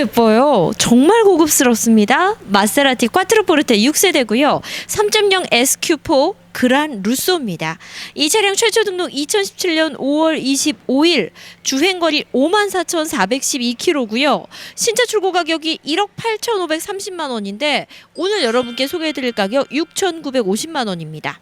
예뻐요. 정말 고급스럽습니다. 마세라티 꽈트로포르테 6세대고요. 3.0 SQ4 그란 루소입니다. 이 차량 최초 등록 2017년 5월 25일 주행거리 54,412km고요. 신차 출고 가격이 1억 8,530만 원인데 오늘 여러분께 소개해드릴 가격 6,950만 원입니다.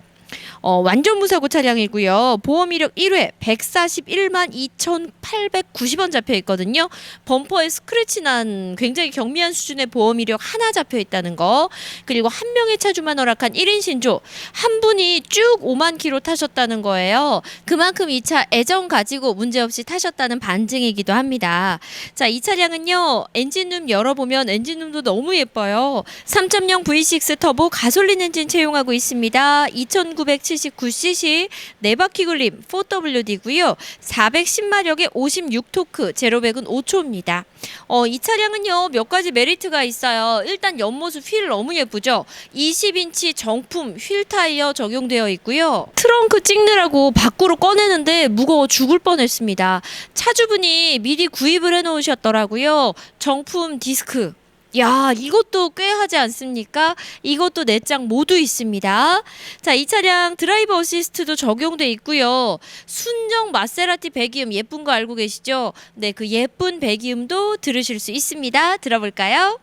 어, 완전 무사고 차량이고요. 보험 이력 1회 141만 2,890원 잡혀 있거든요. 범퍼에 스크래치 난 굉장히 경미한 수준의 보험 이력 하나 잡혀 있다는 거. 그리고 한 명의 차주만 허락한 1인 신조. 한 분이 쭉 5만 킬로 타셨다는 거예요. 그만큼 이 차 애정 가지고 문제없이 타셨다는 반증이기도 합니다. 자, 이 차량은요. 엔진룸 열어보면 엔진룸도 너무 예뻐요. 3.0 V6 터보 가솔린 엔진 채용하고 있습니다. 2979cc 네 바퀴 굴림 4WD고요. 410마력의 56토크 제로백은 5초입니다. 어, 이 차량은요. 몇 가지 메리트가 있어요. 일단 옆모습 휠 너무 예쁘죠. 20인치 정품 휠 타이어 적용되어 있고요. 트렁크 찍느라고 밖으로 꺼내는데 무거워 죽을 뻔했습니다. 차주분이 미리 구입을 해놓으셨더라고요. 정품 디스크. 야, 이것도 꽤 하지 않습니까? 이것도 네 장 모두 있습니다. 자, 이 차량 드라이버 어시스트도 적용돼 있고요. 순정 마세라티 배기음 예쁜 거 알고 계시죠? 네, 그 예쁜 배기음도 들으실 수 있습니다. 들어볼까요?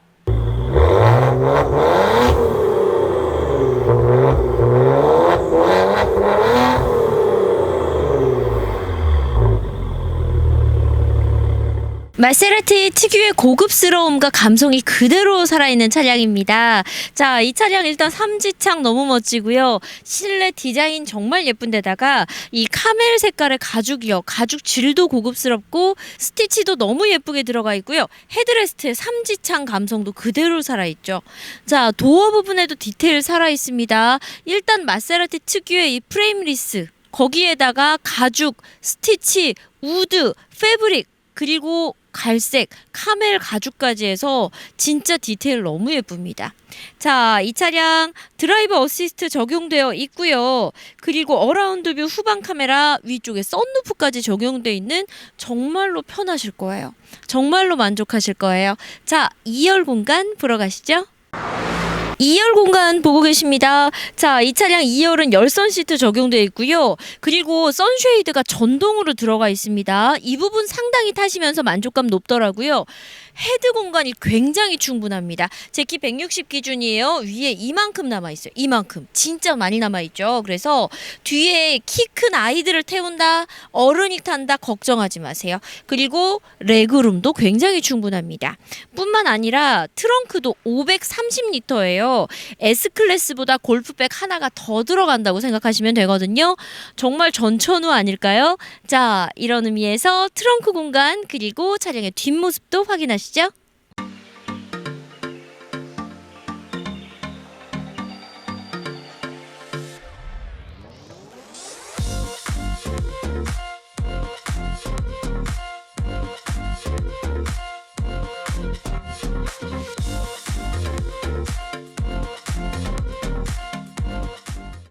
마세라티 특유의 고급스러움과 감성이 그대로 살아있는 차량입니다. 자, 이 차량 일단 삼지창 너무 멋지고요. 실내 디자인 정말 예쁜데다가 이 카멜 색깔의 가죽이요. 가죽 질도 고급스럽고 스티치도 너무 예쁘게 들어가 있고요. 헤드레스트의 삼지창 감성도 그대로 살아있죠. 자, 도어 부분에도 디테일 살아있습니다. 일단 마세라티 특유의 이 프레임리스 거기에다가 가죽, 스티치, 우드, 패브릭 그리고 갈색, 카멜 가죽까지 해서 진짜 디테일 너무 예쁩니다. 자, 이 차량 드라이버 어시스트 적용되어 있고요. 그리고 어라운드 뷰 후방 카메라 위쪽에 썬루프까지 적용되어 있는 정말로 편하실 거예요. 정말로 만족하실 거예요. 자, 2열 공간 보러 가시죠. 2열 공간 보고 계십니다. 자, 이 차량 2열은 열선 시트 적용되어 있고요. 그리고 선쉐이드가 전동으로 들어가 있습니다. 이 부분 상당히 타시면서 만족감 높더라고요. 헤드 공간이 굉장히 충분합니다. 제 키 160 기준이에요. 위에 이만큼 남아 있어요. 이만큼. 진짜 많이 남아 있죠. 그래서 뒤에 키 큰 아이들을 태운다, 어른이 탄다 걱정하지 마세요. 그리고 레그룸도 굉장히 충분합니다. 뿐만 아니라 트렁크도 530리터예요. S 클래스보다 골프백 하나가 더 들어간다고 생각하시면 되거든요. 정말 전천후 아닐까요? 자, 이런 의미에서 트렁크 공간 그리고 차량의 뒷모습도 확인하시죠.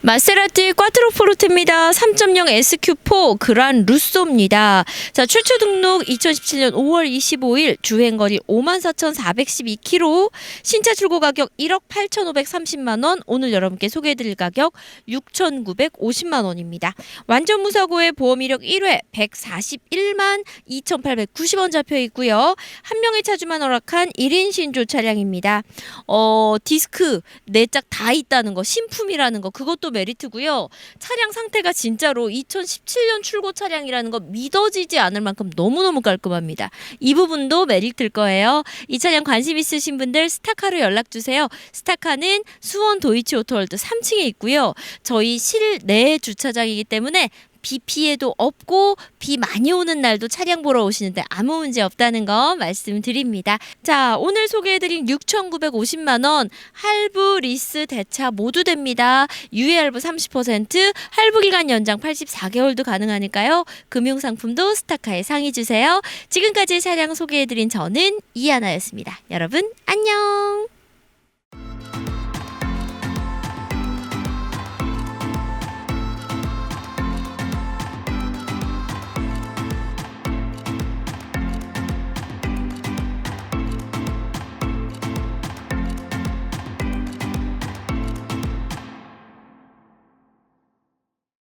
마세라티 꽈트로포르테입니다. 3.0 SQ4 그란 루소입니다. 자, 최초 등록 2017년 5월 25일 주행거리 54,412km, 신차 출고 가격 1억 8,530만 원, 오늘 여러분께 소개해드릴 가격 6,950만 원입니다. 완전 무사고의 보험 이력 1회 141만 2,890원 잡혀 있고요. 한 명의 차주만 허락한 1인 신조 차량입니다. 어, 디스크 네짝다 있다는 거, 신품이라는 거, 그것도 메리트고요. 차량 상태가 진짜로 2017년 출고 차량이라는 거 믿어지지 않을 만큼 너무너무 깔끔합니다. 이 부분도 메리트일 거예요. 이 차량 관심 있으신 분들 스타카로 연락 주세요. 스타카는 수원 도이치 오토월드 3층에 있고요. 저희 실내 주차장이기 때문에 비 피해도 없고 비 많이 오는 날도 차량 보러 오시는데 아무 문제 없다는 거 말씀드립니다. 자, 오늘 소개해드린 6,950만 원 할부 리스 대차 모두 됩니다. 유예 할부 30% 할부 기간 연장 84개월도 가능하니까요. 금융 상품도 스타카에 상의 주세요. 지금까지 차량 소개해드린 저는 이하나였습니다. 여러분 안녕.